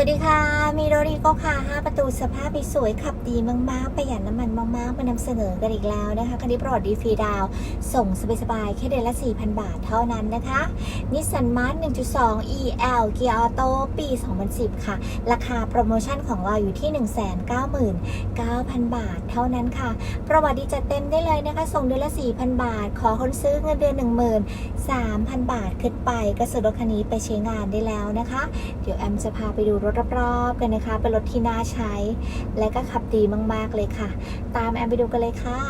วัสดีค่ะ มีโรดีก็ค่ะ 5 ประตูสภาพสวยขับดีมาก ๆ ประหยัดน้ำมันมาก ๆ มานำเสนอกันอีกแล้วนะคะ คันนี้ปลอดดีฟรีดาว ส่งสบาย ๆ แค่เดือนละ 4,000 บาทเท่านั้นนะคะนิสสันมาร์1.2 EL เกียร์ออโต้ปี 2010 ค่ะ ราคาโปรโมชั่นของเราอยู่ที่ 199,000 บาทเท่านั้นค่ะ ประวัติดีจัดเต็มได้เลยนะคะ ส่งเดือนละ 4,000 บาท ขอคนซื้อเงินเดือน 13,000 บาทขึ้นไปก็ซื้อรถคันนี้ไปใช้งานได้แล้วนะคะ เดี๋ยวแอมจะพาไปดูรถรอบๆกันนะคะ เป็นรถที่น่าใช้ และก็ขับดีมากๆเลยค่ะ ตามแอมไปดูกันเลยค่ะ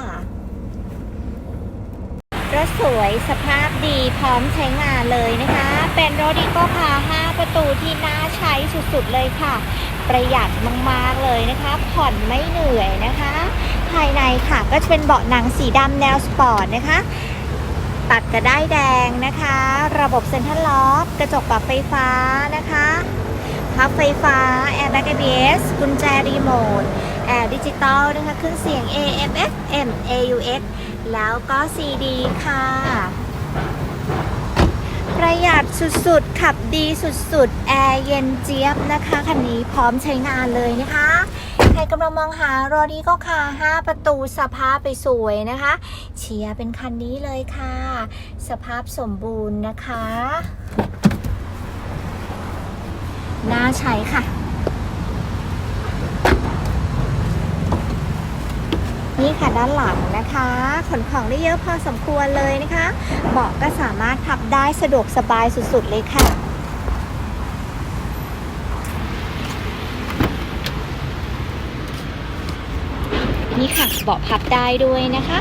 รถสวยสภาพดีพร้อมใช้งานเลยนะคะ เป็นรถดีโก้พา5ประตูที่น่าใช้สุดๆเลยค่ะ ประหยัดมากๆเลยนะคะ ผ่อนไม่เหนื่อยนะคะ ภายในค่ะก็จะเป็นเบาะหนังสีดำแนวสปอร์ตนะคะตัดกระได้แดงนะคะ ระบบเซ็นทรัลล็อก กระจกปรับไฟฟ้านะคะ พับไฟฟ้าแอร์แบ็ก ABS กุญแจรีโมทแอร์ดิจิตอลนะคะเครื่องเสียง AM FM AUX แล้วก็ CD ค่ะ ประหยัดสุดๆ ขับดีสุดๆ แอร์เย็นเจี๊ยบนะคะ คันนี้พร้อมใช้งานเลยนะคะใครกำลังมองหารอดีก็ค่ะ 5 ประตูสภาพไปสวยนะคะ เชียร์เป็นคันนี้เลยค่ะ สภาพสมบูรณ์นะคะ น่าใช้ค่ะ นี่ค่ะด้านหลังนะคะขนของได้เยอะพอสมควรเลยนะคะเบาะก็สามารถพับได้สะดวกสบายสุดๆเลยค่ะนี่ค่ะเบาะพับได้ด้วยนะคะ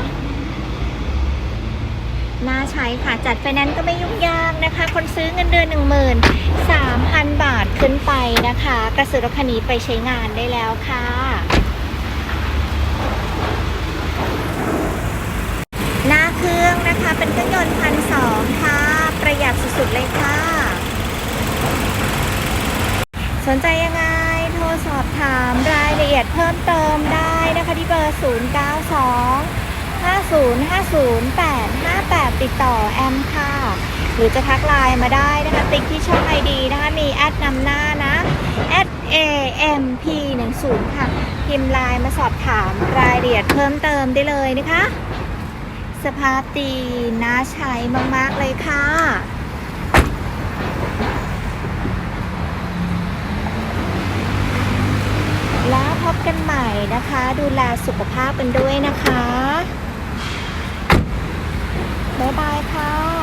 น่าใช้ค่ะ จัดไฟแนนซ์ก็ไม่ยุ่งยากนะคะ คนซื้อเงินเดือน 13,000 บาท ขึ้นไปนะคะ กระสือรถคันนี้ไปใช้งานได้แล้วค่ะ หน้าเครื่องนะคะเป็นเครื่องยนต์พันสองค่ะ ประหยัดสุดๆเลยค่ะ สนใจยังไงโทรสอบถามรายละเอียดเพิ่มเติมได้นะคะที่เบอร์ 092 5050858ติดต่อแอมค่ะ หรือจะทักไลน์มาได้นะคะติ๊กที่ ดนำหน้านะ @amp10 ค่ะ พิมพ์ไลน์มาสอบถามรายละเอียดเพิ่มเติมได้เลยนะคะ สภาพดีน่าใช้มาก ๆ เลยค่ะแล้วพบกันใหม่นะคะ ดูแลสุขภาพกันด้วยนะคะ บ๊ายบายค่ะ